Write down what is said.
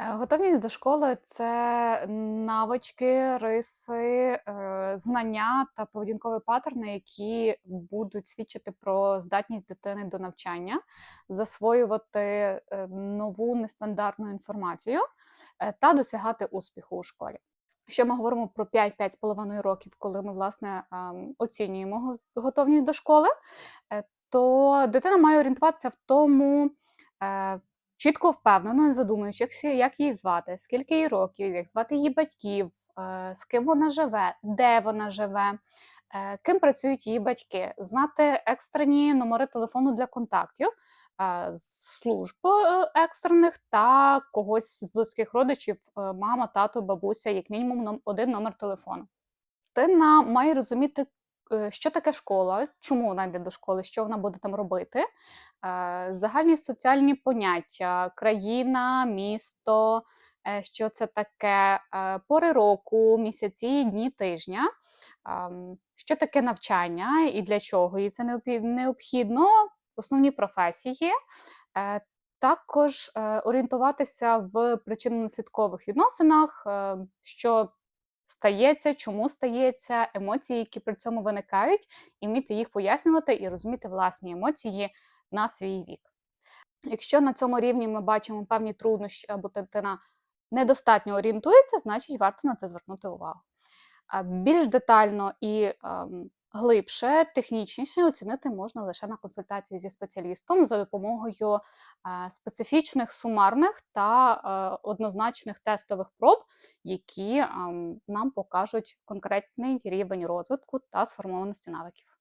Е, Готовність до школи це навички, риси, е, знання та поведінкові паттерни, які будуть свідчити про здатність дитини до навчання, засвоювати е, нову нестандартну інформацію та досягати успіху у школі. Якщо ми говоримо про 5-5,5 років, коли ми власне ем, оцінюємо го- готовність до школи, то дитина має орієнтуватися в тому, чітко впевнено, не задумуючись, як, її звати, скільки їй років, як звати її батьків, е, з ким вона живе, де вона живе, е, ким працюють її батьки, знати екстрені номери телефону для контактів. е, Служб екстрених та когось з близьких родичів, мама, тато, бабуся, як мінімум один номер телефону. Дитина має розуміти, що таке школа, чому вона йде до школи, що вона буде там робити, е, загальні соціальні поняття, країна, місто, е, що це таке, е, пори року, місяці, дні тижня, що таке навчання і для чого їй це необхідно, основні професії. Е, Також е, орієнтуватися в причинно-наслідкових відносинах, е, що стається, чому стається, емоції, які при цьому виникають, і вміти їх пояснювати і розуміти власні емоції на свій вік. Якщо на цьому рівні ми бачимо певні труднощі або дитина недостатньо орієнтується, значить варто на це звернути увагу. Більш детально і ем, глибше, технічніше оцінити можна лише на консультації зі спеціалістом за допомогою специфічних сумарних та е, однозначних тестових проб, які нам покажуть конкретний рівень розвитку та сформованості навиків.